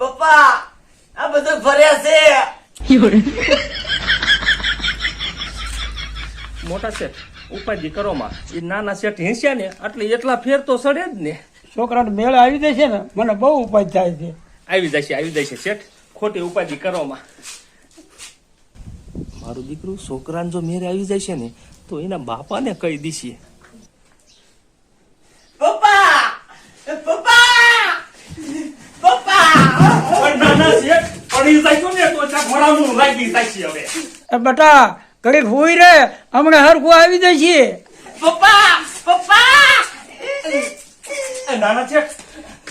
પપ્પા આ બધું ફર્યા છે. મોટા શેઠ ઉપાધિ કરો માં એ નાના શેઠ હિંસ્યા ને એટલે એટલા ફેર તો સડે જ ને. છોકરાને મેળ આવી જશે ને મને બહુ ઉપાય થાય છે. આવી જશે આવી જશે શેઠ. ખોટી ઉપાધિ કરો માં મારું દીકરું છોકરાને જો મેરે આવી જશે ને તો એના બાપાને કહી દીશે. લાગી જાય હવે. એ બેટા ઘડીક હુઈ રે હમણાં હરખું આવી જાય છે પપ્પા! પપ્પા નાના છે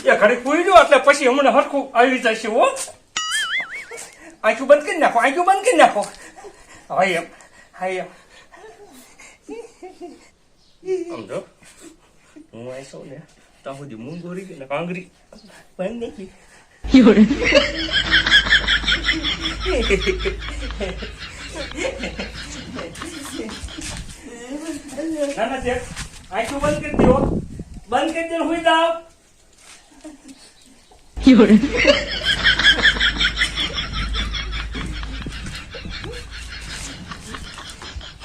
એ ઘડીક પૂરી જો એટલે પછી હમણાં હરખું આવી જાય છે હો. આંખું બંધ કરી નાખો આંખું બંધ કરી નાખો. હા એમ હા એમ. સમજો? હું અહીં છું ને ત્યાં સુધી મૂંગોરી ને કાંગરી. બંધ શેઠ આંખું બંધ કરી દો બંધ કરી દો હુઈ જાઓ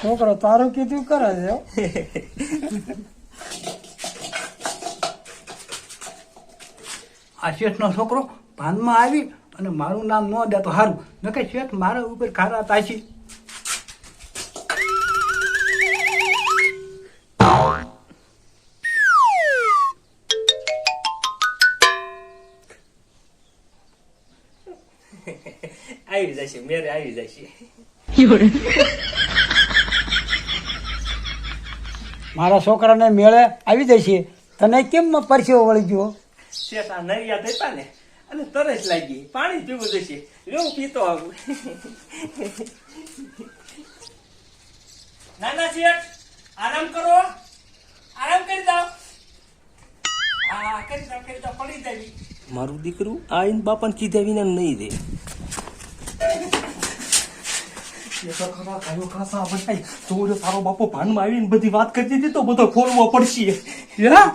છોકરો તારું કીધું કરે છે. આ શેઠનો છોકરો ભાનમાં આવી અને મારું નામ ન દે તો સારું નકે શેઠ મારા ઉપર ખારા તાશી આવી જશે મેરે આવી જશે. મારા છોકરાને મેળે આવી જશે. તને કેમ પરસેવો વળી ગયો? શેઠ આ નરિયા દેતા ને અને તરસ લાગી. પાણી પીવું જશે હું પીતો આવું. નાના શેઠ આરામ કરો. આરામ કરી દો. હા કરી દો કરી દો પડી જાવી. મારું દીકરું આઈન બાપાને કીધા વિના નહીં દે સારો બાપો ભાનમાં આવીને બધી વાત કરી દીધી તો બધો ખોલવો પડશે. હા?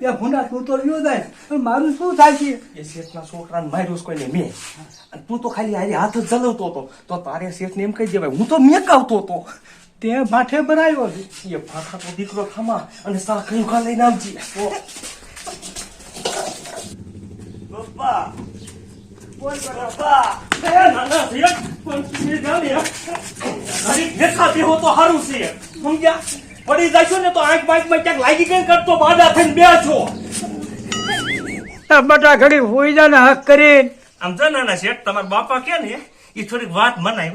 એ ભૂંડા તું તો રહ્યો જાય પણ મારું શું થાય છે? એ શેઠના છોકરાને માર્યો કોઈને મેં. અને તું તો ખાલી હારી હાથ જ જલવતો હતો. તો તારે શેઠને એમ કહી દેવાય હું તો મેકાવતો હતો. તે માથે બનાવ્યો છે. એ ભાખા તો દીકરો ખામા અને સા કયું ખા લઈને આવજે. પપ્પા પપ્પા એ નાના શેઠ, પણ એ જાણે, ઘડી ભેખા હો તો હારું છે. સમજ્યા? પડી જશો ને તો આંખ બાંખમાં ક્યાંક લાગી ગઈ કરતો બાડા થઈને બે છો. બટા ઘડી હોઈ જા ને હક કરી આમ જો નાના શેઠ તમારા બાપા કે ને એ થોડીક વાત મનાય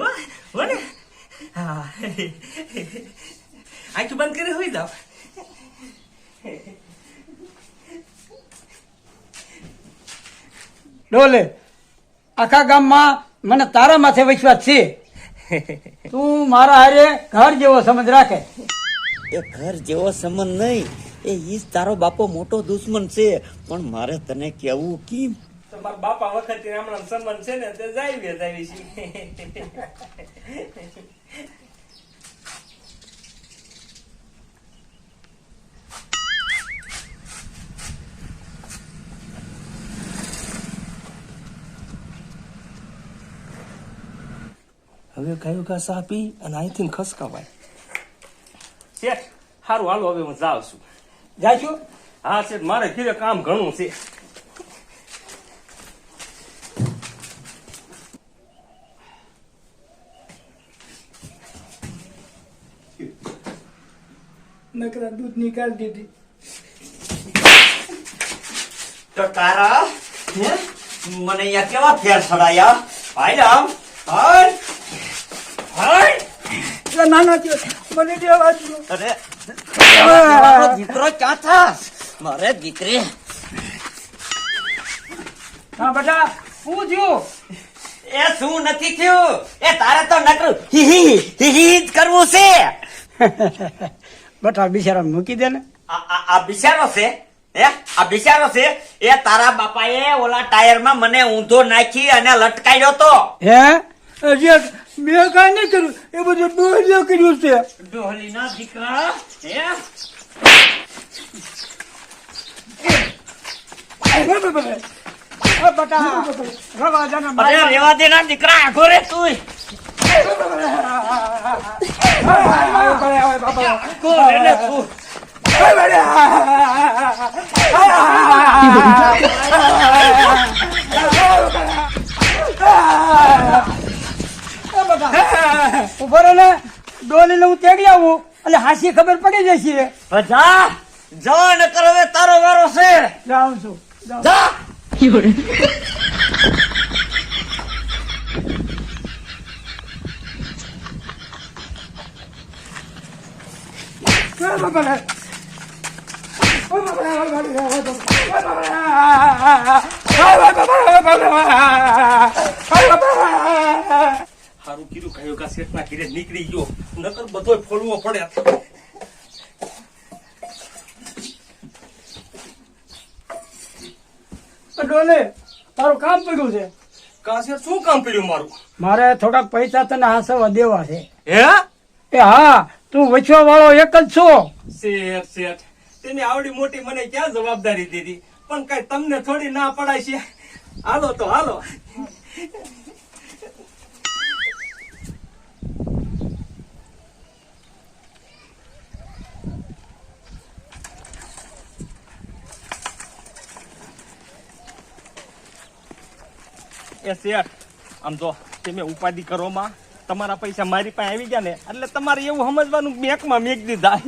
હો ને. આંખ બંધ કરી હોઈ જાવ ડોલે આખા ગામમાં મને તારા માથે વિશ્વાસ છે. તું મારા હારે ઘર જેવો સમજ રાખે. એ ઘર જેવો સંબંધ નહીં. એ ઈ તારો બાપો મોટો દુશ્મન છે. પણ મારે તને કેવું કેમ? તમારા બાપા વખતે હમણાં સંબંધ છે ને તે જાય બે જાય છે. હવે કયો ઘાસ આપી અને અહીંથી ખસકાવાય. શેઠ સારું હાલો હવે હું જાઉં છું. જાશું? હા શેઠ મારે ઘીરે કામ ઘણું છે. નકરા દૂધ નીકાળી દીધી તો તારા હે? મને અહીંયા કેવા ફેર છડાયા ભાઈ રામ હાય હાય એટલે નાના થયો મને દેવા દો. અરે દીકરો ક્યાં થા? મારે દીકરી. હા બેટા શું થયું? એ શું નથી થયું? એ તારે તો નકરું હિહી હિહી જ કરવું છે. બેટા બિચારા મૂકી દે ને. આ બિચારો છે? હે? આ બિચારો છે? એ તારા બાપાએ ઓલા ટાયરમાં મને ઊંધો નાખી અને લટકાયો તો. હે? મેં કાંઈ નહીં કર્યું એ બધું ડોહલીઓ કર્યું છે ડોહલીના દીકરા હે ને અરે રેવા દે ના દીકરા આઘો રે તું ઊભો રહે ને ડોલીને હું તેડી આવું એટલે હાસી ખબર પડી જશે બધા જા ને કરો હવે તારો વારો છે જાઉં છું. જા હારું કીધું કયો કા શેઠના ઘીરે નીકળી ગયો. નકર બધોય ફોડવો પડે. ડોલે તારું કામ પડ્યું છે? કાશે શું કામ પડ્યું મારું? મારે થોડાક પૈસા તને હાસવા દેવા છે. હે? એ હા તું વચવા વાળો એક જ છો. શેઠ શેઠ તેની આવડી મોટી મને ક્યાં જવાબદારી દીધી? પણ કઈ તમને થોડી ના પડાય છે? હાલો તો હાલો. એ શેઠ આમ જો તમે ઉપાધિ કરોમાં તમારા પૈસા મારી પાસે આવી ગયા ને એટલે તમારે એવું સમજવાનું બેંકમાં મેક દીધા.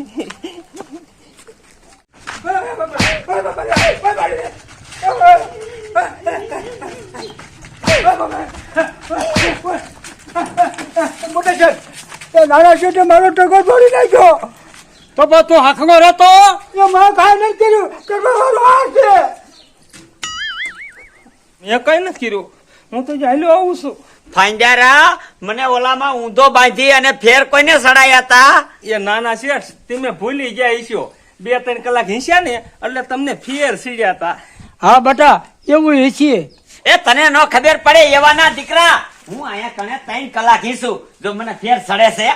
નાના શેઠે મારો ટકો ફોડી નાખ્યો. તો બા તું હાથનો રહેતો? એ માં કાંઈ નહીં કર્યું કે છે. મેં કઈ નથી કર્યું. હું તો જાયલો આવું છું. ફાંજારા મને ઓલામાં ઊંધો બાંધી અને ફેર કોઈને સડાયા તા? એ નાના શેઠ તમે ભૂલી ગયા છો બે ત્રણ કલાક હિંસ્યા ને એટલે તમને ફેર સીડ્યા હતા હા બટા એવું હિંસીએ એ તને ન ખબર પડે એવા ના દીકરા? હું અહીંયા કણે ત્રણ કલાક હીસું જો મને ફેર સડે છે.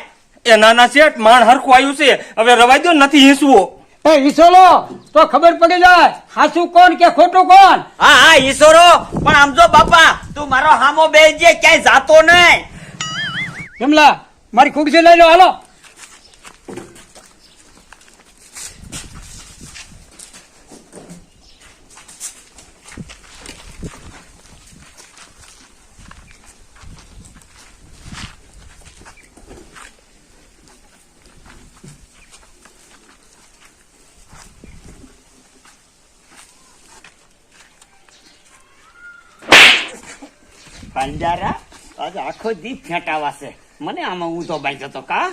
એ નાના શેઠ માણ હરખું આવ્યું છે. હવે રવાઈ દો નથી હિંસવો. એ ઈસોલો તો ખબર પડી જાય હાસુ કોણ કે ખોટું કોણ? હા હા ઈશ્વરો પણ આમ જો બાપા તું મારો હામો બેસજે ક્યાંય જાતો નહીં. કેમલા મારી ખુરશી લઈ લો હાલો. પંજારા? આજે આખો દી ફેંટાવાશે મને આમાં ઊંધો બાંધ્યો તો કા?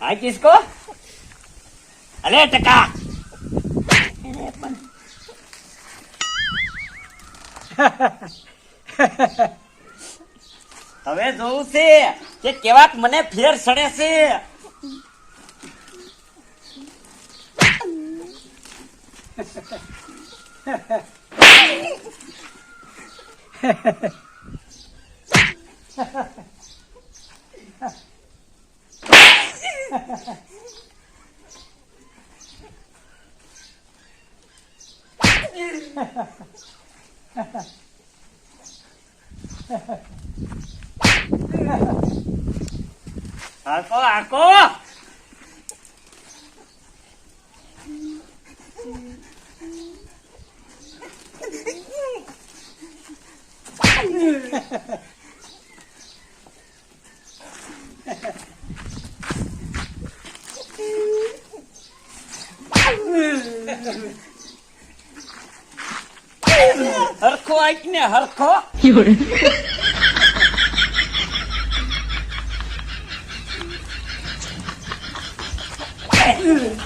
આ કિસકો? અરે ટકા હવે જોવું છે કે કેવાક મને ફેર સડે છે. આકો આકો હરખો આઈક ને હરખો.